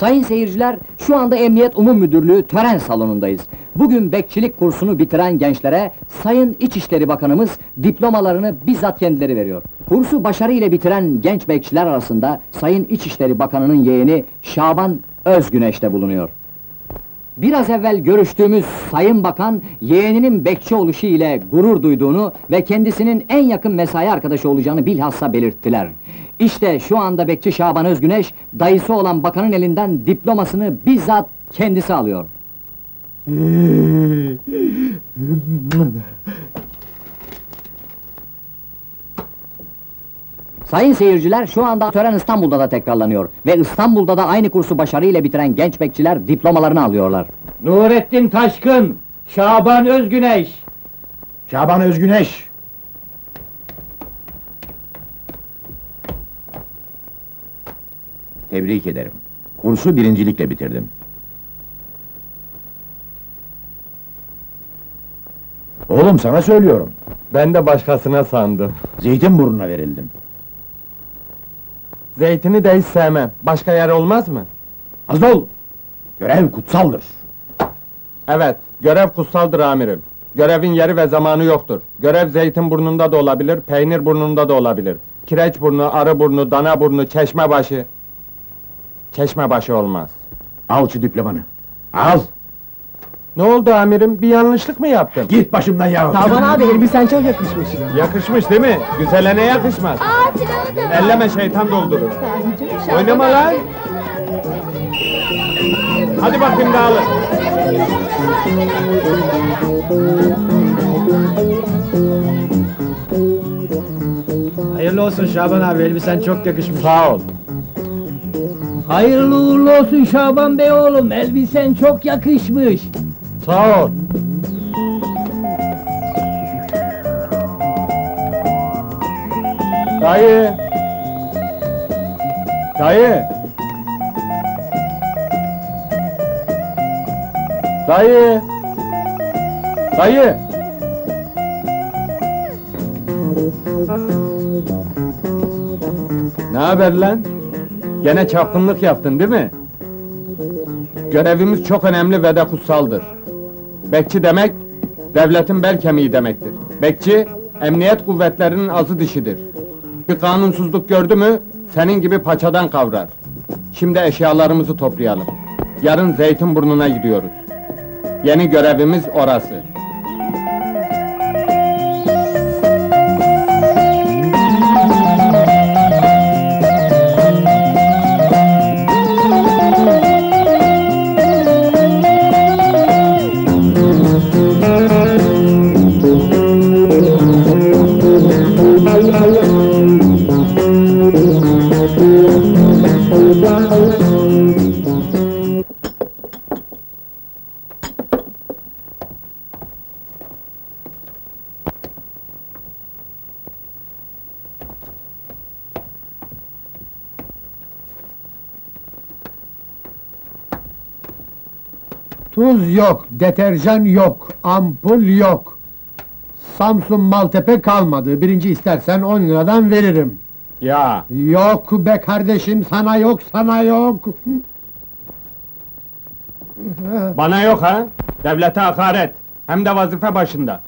Sayın seyirciler, şu anda Emniyet Umum Müdürlüğü tören salonundayız. Bugün bekçilik kursunu bitiren gençlere Sayın İçişleri Bakanımız diplomalarını bizzat kendileri veriyor. Kursu başarıyla bitiren genç bekçiler arasında Sayın İçişleri Bakanı'nın yeğeni Şaban Özgüneş de bulunuyor. Biraz evvel görüştüğümüz Sayın Bakan, yeğeninin bekçi oluşu ile gurur duyduğunu ve kendisinin en yakın mesai arkadaşı olacağını bilhassa belirttiler. İşte şu anda bekçi Şaban Özgüneş, dayısı olan bakanın elinden diplomasını bizzat kendisi alıyor. Sayın seyirciler, şu anda tören İstanbul'da da tekrarlanıyor ve İstanbul'da da aynı kursu başarıyla bitiren genç bekçiler diplomalarını alıyorlar. Nurettin Taşkın, Şaban Özgüneş. Şaban Özgüneş. Tebrik ederim. Kursu birincilikle bitirdin. Oğlum sana söylüyorum. Ben de başkasına sandım. Zeytinburnu'na verildim. Zeytini de hiç sevmem. Başka yer olmaz mı? Az ol! Görev kutsaldır. Evet, görev kutsaldır amirim. Görevin yeri ve zamanı yoktur. Görev zeytin burnunda da olabilir, peynir burnunda da olabilir. Kireç burnu, arı burnu, dana burnu, çeşme başı. Çeşme başı olmaz. Al şu diplomanı. Al! Ne oldu amirim? Bir yanlışlık mı yaptım? Git başımdan ya! Şaban abi, elbisen çok yakışmış. Yakışmış değil mi? Güzele ne yakışmaz? Elleme şeytan doldurur. Oynama lan! Hadi bakayım dağılın. Hayırlı olsun Şaban abi, elbisen çok yakışmış. Sağ ol. Hayırlı uğurlu olsun Şaban Bey oğlum, elbisen çok yakışmış. Sağ ol. Dayı. Dayı. Dayı. Dayı. Ne haber lan? Gene çapkınlık yaptın değil mi? Görevimiz çok önemli ve de kutsaldır. Bekçi demek, devletin bel kemiği demektir. Bekçi, emniyet kuvvetlerinin azı dişidir. Bir kanunsuzluk gördü mü, senin gibi paçadan kavrar. Şimdi eşyalarımızı toplayalım. Yarın Zeytinburnu'na gidiyoruz. Yeni görevimiz orası. Tuz yok, deterjan yok, ampul yok. Samsun Maltepe kalmadı. Birinci istersen 10 liradan veririm. Ya, Yok be kardeşim, sana yok, sana yok. bana yok ha? Devlete hakaret, hem de vazife başında.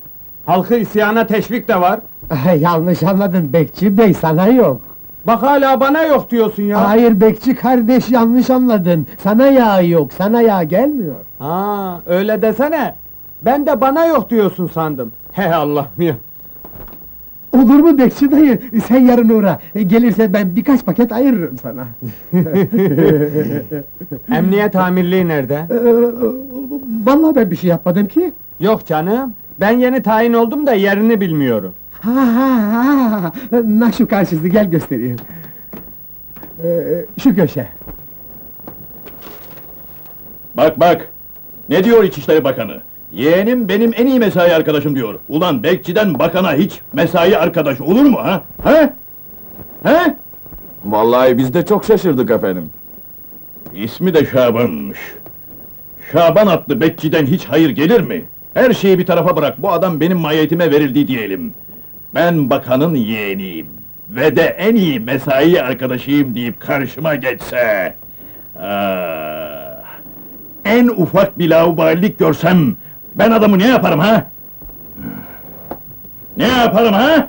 Halkı isyana teşvik de var. Yanlış anladın Bekçi Bey, sana yok. Bak hala bana yok diyorsun ya. Hayır Bekçi kardeş, yanlış anladın. Sana yağ yok, sana yağ gelmiyor. Ha, öyle desene. Ben de bana yok diyorsun sandım. He Allah'ım ya. Olur mu Bekçi dayı? Sen yarın uğra. E, Gelirse ben birkaç paket ayırırım sana. Emniyet amirliği nerede? Ee, Vallahi ben bir şey yapmadım ki. Yok canım. Ben yeni tayin oldum da yerini bilmiyorum. Ha ha ha! Na şu karşısı, gel göstereyim. Ee, şu köşe. Bak bak! Ne diyor İçişleri Bakanı? Yeğenim benim en iyi mesai arkadaşım diyor. Ulan bekçiden bakana hiç mesai arkadaş olur mu ha? Ha? Ha? Vallahi biz de çok şaşırdık efendim. İsmi de Şaban'mış. Şaban adlı bekçiden hiç hayır gelir mi? Her şeyi bir tarafa bırak, bu adam benim mahiyetime verildi diyelim. Ben bakanın yeğeniyim. Ve de en iyi mesai arkadaşıyım deyip karşıma geçse... Ah, en ufak bir laubalilik görsem, ben adamı ne yaparım ha? Ne yaparım ha?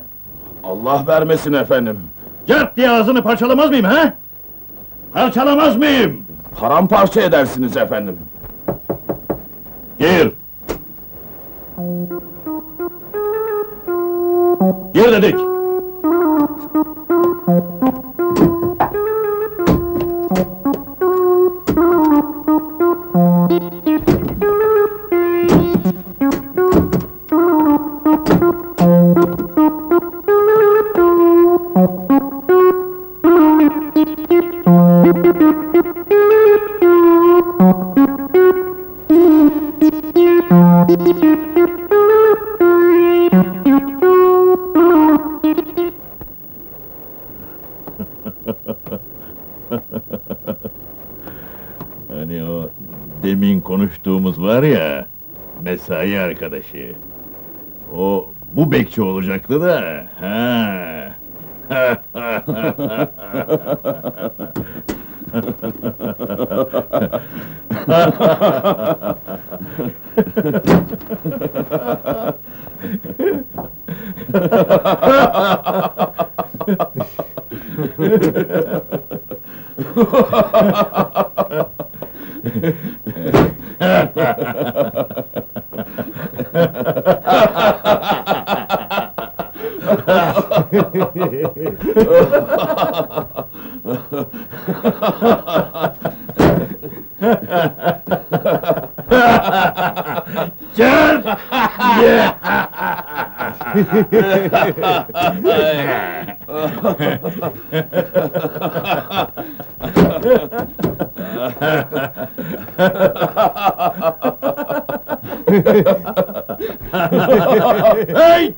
Allah vermesin efendim. Cart diye ağzını parçalamaz mıyım ha? Parçalamaz mıyım? Paramparça edersiniz efendim. Gir! Gir dedik! Hani o demin konuştuğumuz var ya, mesai arkadaşı. O bu bekçi olacaktı da, ha. Gel! hey!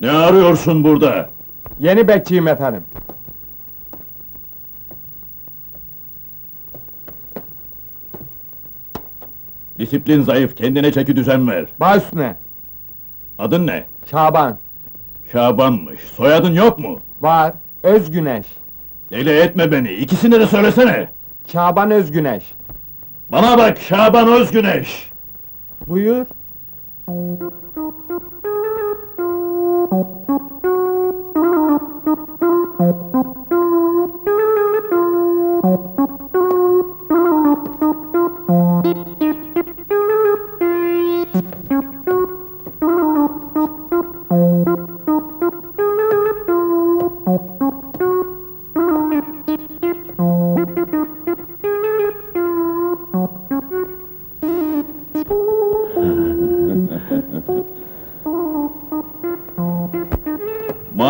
Ne arıyorsun burada? Yeni bekçiyim efendim. Disiplin zayıf, kendine çeki düzen ver. Baş üstüne. Adın ne? Şaban. Şaban'mış. Soyadın yok mu? Var. Özgüneş. Deli etme beni, ikisini de söylesene! Şaban Özgüneş. Bana bak Şaban Özgüneş! Buyur.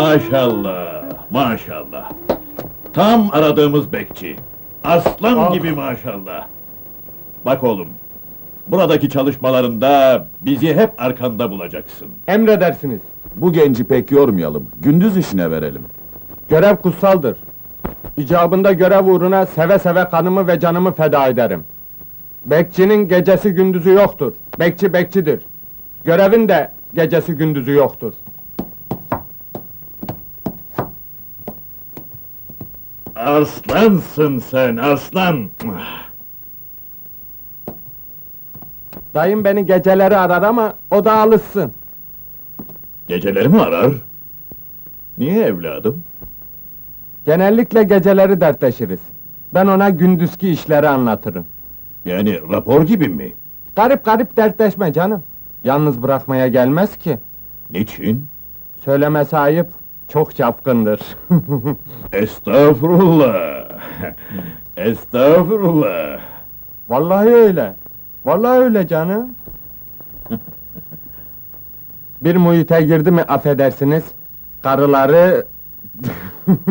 Maşallah, maşallah. Tam aradığımız bekçi. Aslan Ah. gibi maşallah. Bak oğlum, buradaki çalışmalarında bizi hep arkanda bulacaksın. Emredersiniz. Bu genci pek yormayalım. Gündüz işine verelim. Görev kutsaldır. İcabında görev uğruna seve seve kanımı ve canımı feda ederim. Bekçinin gecesi gündüzü yoktur. Bekçi bekçidir. Görevin de gecesi gündüzü yoktur. Aslansın sen, aslan! Dayım beni geceleri arar ama o da alışsın. Geceleri mi arar? Niye evladım? Genellikle geceleri dertleşiriz. Ben ona gündüzki işleri anlatırım. Yani rapor gibi mi? Garip garip dertleşme canım. Yalnız bırakmaya gelmez ki. Niçin? Söylemesi ayıp, çok çapkındır. Estağfurullah! Estağfurullah! Vallahi öyle. Vallahi öyle canım. Bir muhite girdi mi affedersiniz, karıları...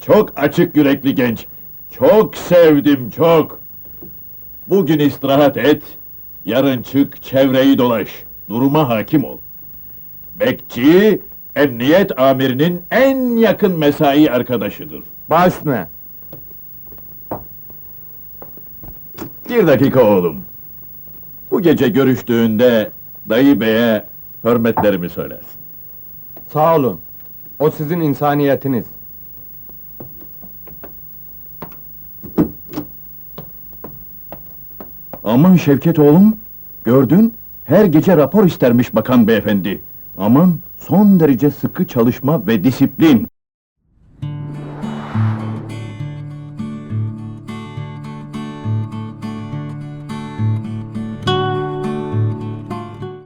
çok açık yürekli genç. Çok sevdim, çok. Bugün istirahat et, yarın çık, çevreyi dolaş. Duruma hakim ol. Bekçi, emniyet amirinin en yakın mesai arkadaşıdır. Baş üstüne. Bir dakika oğlum. Bu gece görüştüğünde dayı beye hürmetlerimi söylersin. Sağ olun. O sizin insaniyetiniz. Aman Şevket oğlum, gördün, her gece rapor istermiş bakan beyefendi. Aman, son derece sıkı çalışma ve disiplin.